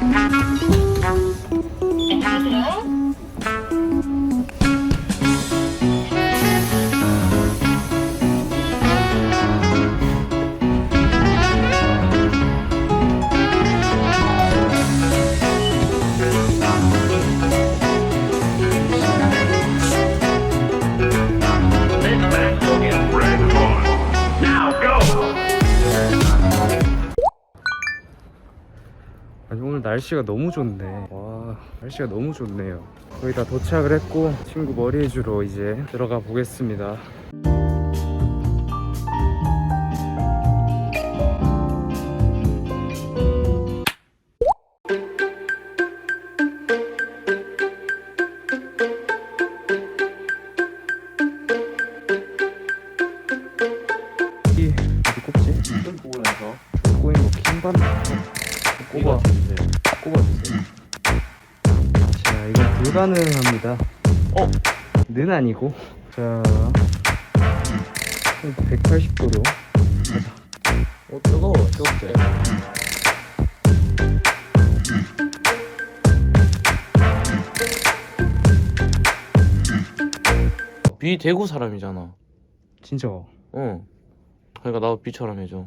Hello. 날씨가 너무 좋네. 와 날씨가 너무 좋네요. 거의 다 도착을 했고 친구 머리 해주러 이제 들어가 보겠습니다. 이 어디 꼽지? 나서 꼬인 거 킹받 꼽아 꼽아 주세요. 자 이거 불가능합니다. 어? 는 아니고. 자 180도로. 어 뜨거워. 뜨겁대. 비 대구 사람이잖아. 진짜? 어 그러니까 나도 비처럼 해줘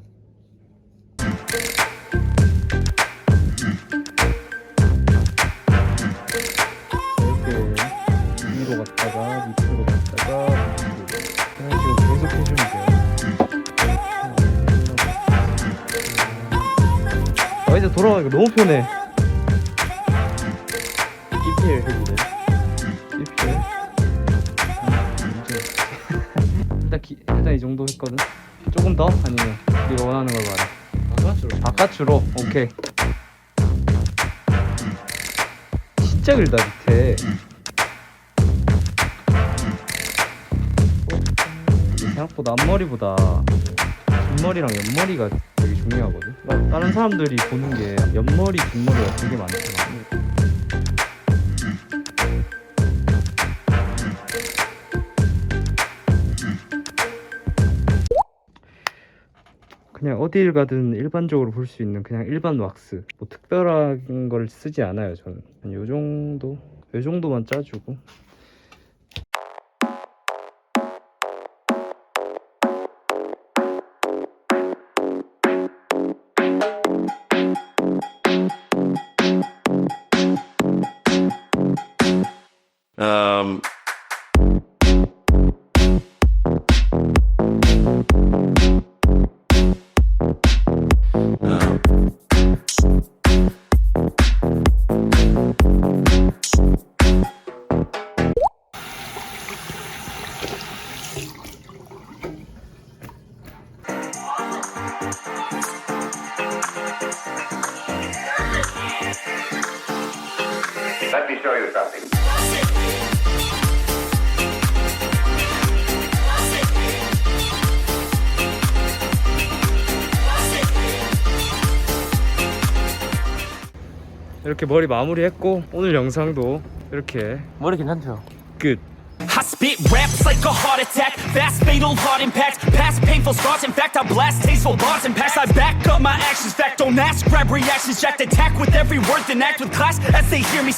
돌아가기가 너무 편해. EPL 해주네 이렇게 일단 기, 일단 이 정도 했거든. 조금 더? 아니면 네가 원하는 걸 말해? 바깥으로. 바깥으로? 오케이. 진짜 길다 밑에. 어? 생각보다 앞머리보다 뒷머리랑 옆머리가 되게 중요하거든. 나- 다른 사람들이 보는 게 옆머리 뒷머리가 되게 많잖아. 그냥 어딜 가든 일반적으로 볼 수 있는 그냥 일반 왁스. 뭐 특별한 걸 쓰지 않아요 저는. 한 요 정도? 요 정도만 짜주고 Um, Let me show you something. 이렇게 머리 마무리했고 오늘 영상도 이렇게 머리 괜찮죠? 끝 I spit raps like a heart attack, fast fatal heart impact, past painful scars. In fact, I blast tasteful bars and pass. I back up my actions, fact don't ask, grab reactions, jacked attack with every word, then act with class as they hear me.